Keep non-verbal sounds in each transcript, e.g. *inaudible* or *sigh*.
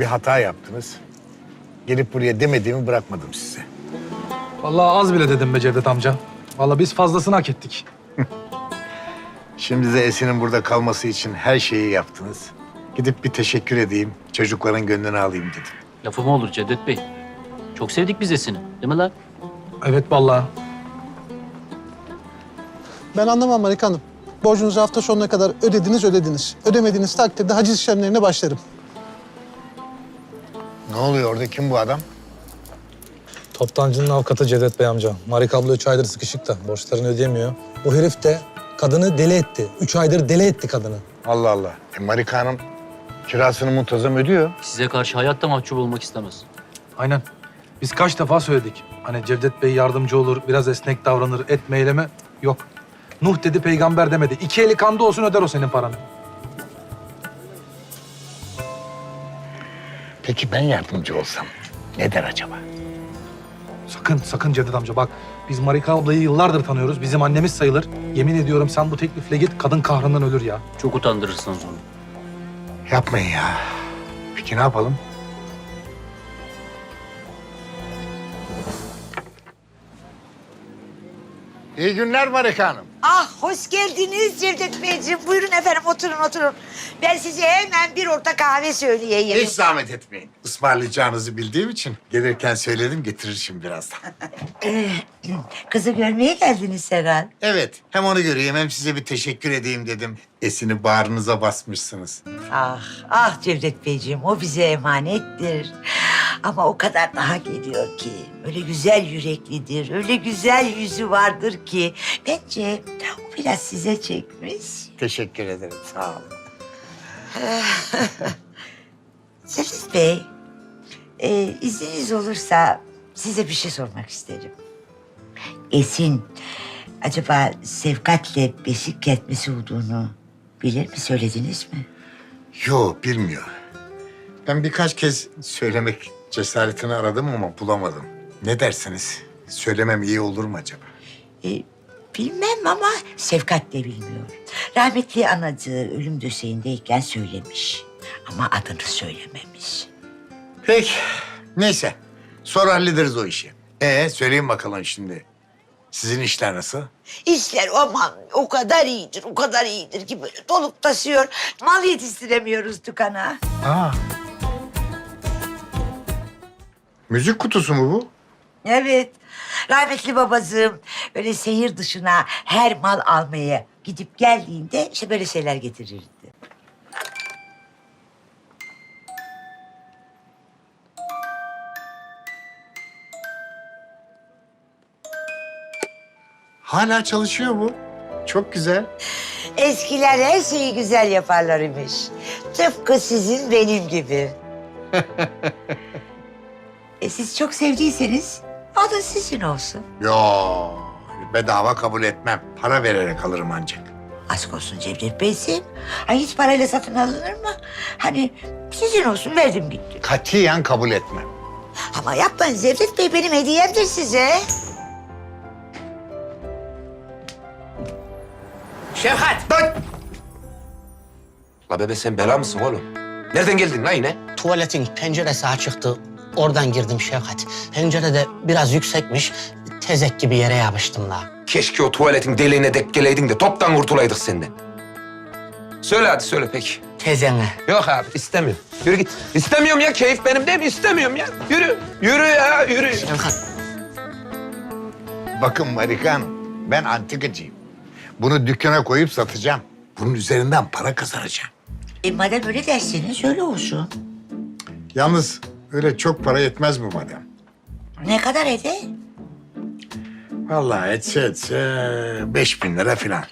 Bir hata yaptınız. Gelip buraya demediğimi bırakmadım size. Vallahi az bile dedim be Cevdet amca. Vallahi biz fazlasını hak ettik. *laughs* Şimdi de Esin'in burada kalması için her şeyi yaptınız. Gidip bir teşekkür edeyim, çocukların gönlünü alayım dedim. Lafı mı olur Cevdet Bey? Çok sevdik biz Esin'i. Değil mi lan? Evet vallahi. Ben anlamam Marika Hanım. Borcunuzu hafta sonuna kadar ödediniz ödediniz. Ödemediğiniz takdirde haciz işlemlerine başlarım. Ne oluyor orada? Kim bu adam? Toptancının avukatı Cevdet Bey amca. Marika abla üç aydır sıkışık da borçlarını ödeyemiyor. Bu herif de kadını deli etti. Üç aydır deli etti kadını. Allah Allah. E Marika Hanım kirasını muntazam ödüyor. Size karşı hayatta mahcup olmak istemez. Aynen. Biz kaç defa söyledik. Hani Cevdet Bey yardımcı olur, biraz esnek davranır, etme eyleme. Yok. Nuh dedi, peygamber demedi. İki eli kanda olsun öder o senin paranı. Peki ben yardımcı olsam ne der acaba? Sakın, sakın Cevdet amca. Bak biz Marika ablayı yıllardır tanıyoruz. Bizim annemiz sayılır. Yemin ediyorum sen bu teklifle git, kadın kahrından ölür ya. Çok utandırırsınız onu. Yapmayın ya. Peki ne yapalım? İyi günler Marika Hanım. Ah hoş geldiniz Cevdet Beyciğim. Buyurun efendim oturun oturun. Ben size hemen bir orta kahve söyleyeyim. Hiç zahmet etmeyin. Ismarlayacağınızı bildiğim için gelirken söyledim getirir şimdi birazdan. *clears throat* Kızı görmeye geldiniz herhal. Evet hem onu göreyim hem size bir teşekkür edeyim dedim. Esini bağrınıza basmışsınız. Ah ah Cevdet Beyciğim o bize emanettir. Ama o kadar daha geliyor ki. Öyle güzel yüreklidir, öyle güzel yüzü vardır ki. Bence o biraz size çekmiş. Teşekkür ederim sağ olun. *laughs* Cevdet Bey, e, izniniz olursa size bir şey sormak isterim. Esin, acaba Sevkat'le beşik kertmesi olduğunu bilir mi, söylediniz mi? Yo bilmiyor. Ben birkaç kez söylemek cesaretini aradım ama bulamadım. Ne dersiniz? Söylemem iyi olur mu acaba? E, bilmem ama Sevkat de bilmiyor. Rahmetli anacığı ölüm döşeğindeyken söylemiş. Ama adını söylememiş. Peki. Neyse. Sonra hallederiz o işi. Ee söyleyin bakalım şimdi. Sizin işler nasıl? İşler aman o kadar iyidir, o kadar iyidir ki böyle dolup taşıyor. Mal yetiştiremiyoruz dükkana. Aa. Müzik kutusu mu bu? Evet. Rahmetli babacığım böyle şehir dışına her mal almaya gidip geldiğinde işte böyle şeyler getirirdi. Hala çalışıyor bu. Çok güzel. Eskiler her şeyi güzel yaparlar imiş. Tıpkı sizin benim gibi. *laughs* e siz çok sevdiyseniz o da sizin olsun. Yo, bedava kabul etmem. Para vererek alırım ancak. Aşk olsun Cevdet Bey'sim. Ay hiç parayla satın alınır mı? Hani sizin olsun verdim gitti. Katiyen kabul etmem. Ama yapmayın Cevdet Bey benim hediyemdir size. Şevkat! La bebe sen bela mısın oğlum? Nereden geldin la yine? Tuvaletin penceresi açıktı. Oradan girdim Şevkat. Pencere de biraz yüksekmiş. Tezek gibi yere yapıştım la. Keşke o tuvaletin deliğine dek geleydin de toptan kurtulaydık senden. Söyle hadi söyle peki. Tezene. Yok abi istemiyorum. Yürü git. İstemiyorum ya keyif benim değil mi? İstemiyorum ya. Yürü. Yürü ya yürü. Şevkat. Bakın Marika Hanım, ben antikacıyım. Bunu dükkana koyup satacağım. Bunun üzerinden para kazanacağım. E madem öyle derseniz öyle olsun. Yalnız öyle çok para yetmez bu madem. Ne kadar eder? Vallahi etse etse beş bin lira falan.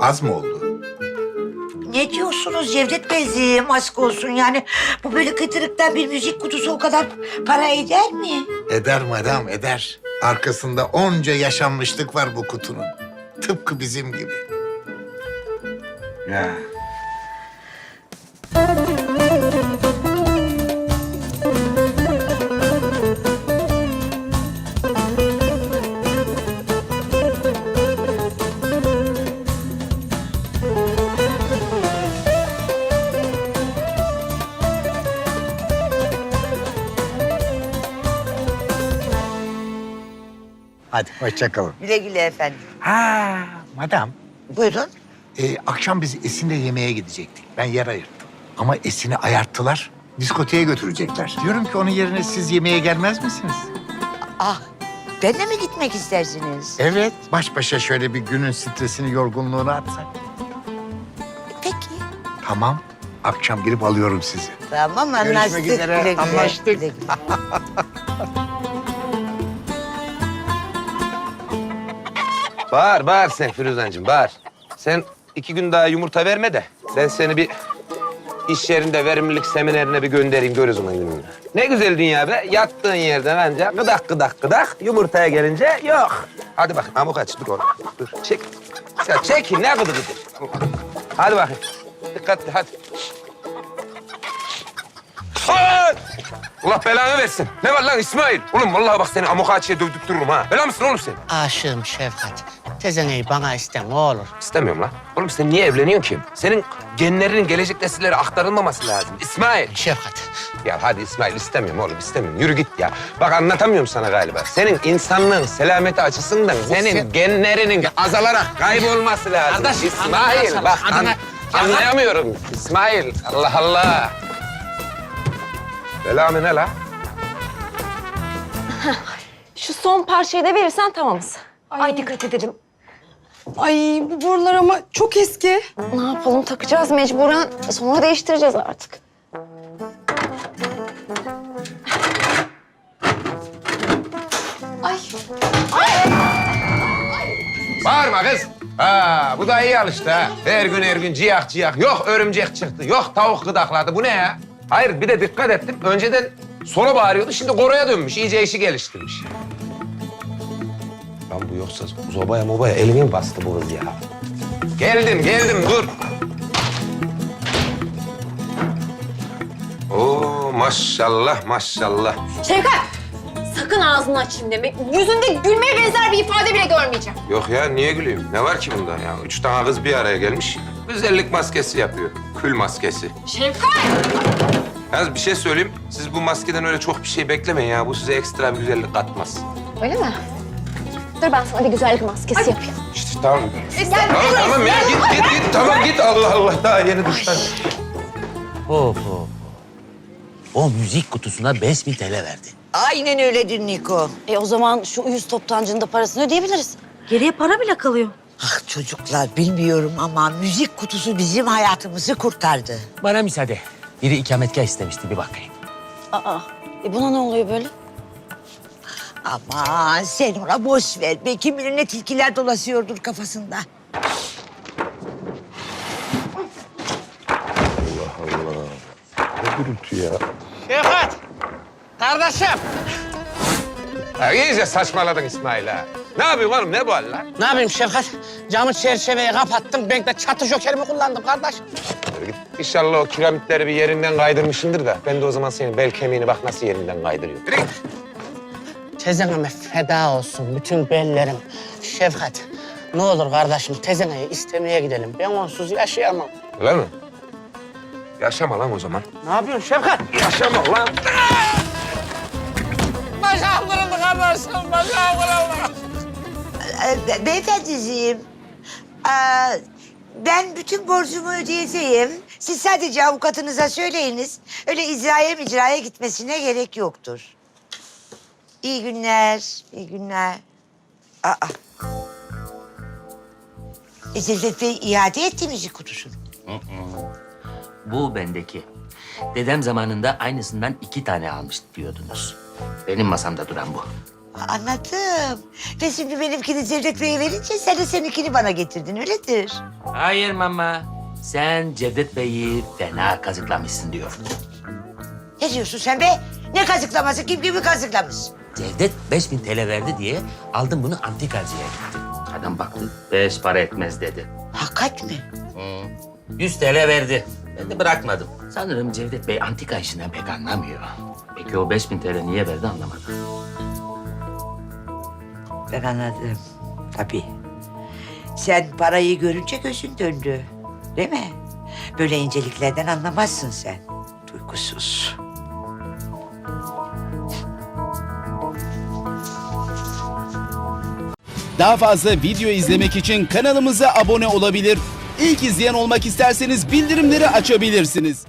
Az mı oldu? Ne diyorsunuz Cevdet Beyciğim aşk olsun yani. Bu böyle kıtırıktan bir müzik kutusu o kadar para eder mi? Eder madam eder. Arkasında onca yaşanmışlık var bu kutunun. Tıpkı bizim gibi. Ya. Hadi hoşça kalın. Güle güle efendim. Ha, madam. Buyurun. e, akşam biz Esin'le yemeğe gidecektik. Ben yer ayırttım. Ama Esin'i ayarttılar. Diskoteye götürecekler. Diyorum ki onun yerine siz yemeğe gelmez misiniz? Ah, ben de mi gitmek istersiniz? Evet. Baş başa şöyle bir günün stresini, yorgunluğunu atsak. Peki. Tamam. Akşam girip alıyorum sizi. Tamam Görüşmek anlaştık. üzere, Güle güle. anlaştık. Güle güle. *laughs* Bağır, bağır sen Firuzan'cığım, bağır. Sen iki gün daha yumurta verme de ben seni bir iş yerinde verimlilik seminerine bir göndereyim, gör o zaman gününü. Ne güzel dünya be. Yattığın yerden anca gıdak gıdak gıdak. Yumurtaya gelince yok. Hadi bakayım, amuk aç, dur oğlum. Dur, çek. Ya çekin, ne gıdı gıdı. Hadi bakayım. Dikkatli, hadi. Ay! Allah belanı versin. Ne var lan İsmail? Oğlum vallahi bak seni amok ağaçıya dövdük dururum ha. Bela mısın oğlum sen? Aşığım Şefkat. Tezeneyi bana iste ne olur. İstemiyorum lan. Oğlum sen niye evleniyorsun ki? Senin genlerinin gelecek nesillere aktarılmaması lazım. İsmail. Şefkat. Ya hadi İsmail istemiyorum oğlum istemiyorum. Yürü git ya. Bak anlatamıyorum sana galiba. Senin insanlığın selameti açısından senin genlerinin azalarak kaybolması lazım. Kardeşim, İsmail anlatsana. bak an- anlayamıyorum. İsmail Allah Allah. Selamı ne la? *laughs* Şu son parçayı da verirsen tamamız. Ay, dikkat edelim. Ay bu borular ama çok eski. Ne yapalım takacağız mecburen. Sonra değiştireceğiz artık. Ay Bağırma kız. Ha, bu da iyi alıştı ha. Her gün her gün ciyak ciyak. Yok örümcek çıktı, yok tavuk gıdakladı. Bu ne ya? Hayır bir de dikkat ettim. Önceden sola bağırıyordu, şimdi koroya dönmüş. İyice işi geliştirmiş. Lan bu yoksa zobaya mobaya elimi mi bastı bu kız ya? Geldim, geldim dur. Oo maşallah maşallah. Şevkat! Sakın ağzını açayım demek. Yüzünde gülmeye benzer bir ifade bile görmeyeceğim. Yok ya niye güleyim? Ne var ki bunda ya? Üç tane kız bir araya gelmiş. Güzellik maskesi yapıyor. Kül maskesi. Şevkat! Yalnız bir şey söyleyeyim. Siz bu maskeden öyle çok bir şey beklemeyin ya. Bu size ekstra bir güzellik katmaz. Öyle mi? Dur ben sana bir güzellik maskesi yapayım. İşte tamam. Tamam tamam ya git git git. Tamam git Allah Allah. Daha yeni duştan. Hop hop. O müzik kutusuna 5000 TL verdi. Aynen öyledir Niko. E o zaman şu uyuz toptancının da parasını ödeyebiliriz. Geriye para bile kalıyor. Ah çocuklar bilmiyorum ama müzik kutusu bizim hayatımızı kurtardı. Bana müsaade. Biri ikametgah istemişti bir bakayım. Aa, e buna ne oluyor böyle? Aman sen ona boş ver. Belki bilir ne tilkiler dolaşıyordur kafasında. Ne gürültü ya. Şefkat. Kardeşim. Ya iyice saçmaladın İsmail ha. Ne yapıyorsun oğlum? Ne bu hal lan? Ne yapayım Şefkat? Camı çerçeveyi kapattım. Ben de çatı jokerimi kullandım kardeş. Git. İnşallah o kiramitleri bir yerinden kaydırmışsındır da. Ben de o zaman senin bel kemiğini bak nasıl yerinden kaydırıyor. Yürü git. Tezeneme feda olsun bütün bellerim. Şefkat. Ne olur kardeşim tezeneyi istemeye gidelim. Ben onsuz yaşayamam. Öyle mi? Yaşama lan o zaman. Ne yapıyorsun Şefkat? Yaşama lan. Kırıldı kardeşim. Bacağım kırıldı. Ee, be- beyefendiciğim, ee, ben bütün borcumu ödeyeceğim. Siz sadece avukatınıza söyleyiniz. Öyle icraya micraya gitmesine gerek yoktur. İyi günler, iyi günler. Aa. E, Cevdet Bey iade etti müzik kutusunu. Bu bendeki. Dedem zamanında aynısından iki tane almış diyordunuz. Benim masamda duran bu. Anladım. Ve şimdi benimkini Cevdet Bey'e verince sen de seninkini bana getirdin, öyledir. Hayır mama. Sen Cevdet Bey'i fena kazıklamışsın diyorum. Ne diyorsun sen be? Ne kazıklaması? Kim kimi kazıklamış? Cevdet 5000 TL verdi diye aldım bunu antikacıya gittim. Adam baktı beş para etmez dedi. Hakikat mi? 100 TL verdi. Ben de bırakmadım. Sanırım Cevdet Bey antika işinden pek anlamıyor. Peki o 5000 TL niye verdi anlamadım. Ben anladım. Tabii. Sen parayı görünce gözün döndü. Değil mi? Böyle inceliklerden anlamazsın sen. Duygusuz. Daha fazla video izlemek için kanalımıza abone olabilir. İlk izleyen olmak isterseniz bildirimleri açabilirsiniz.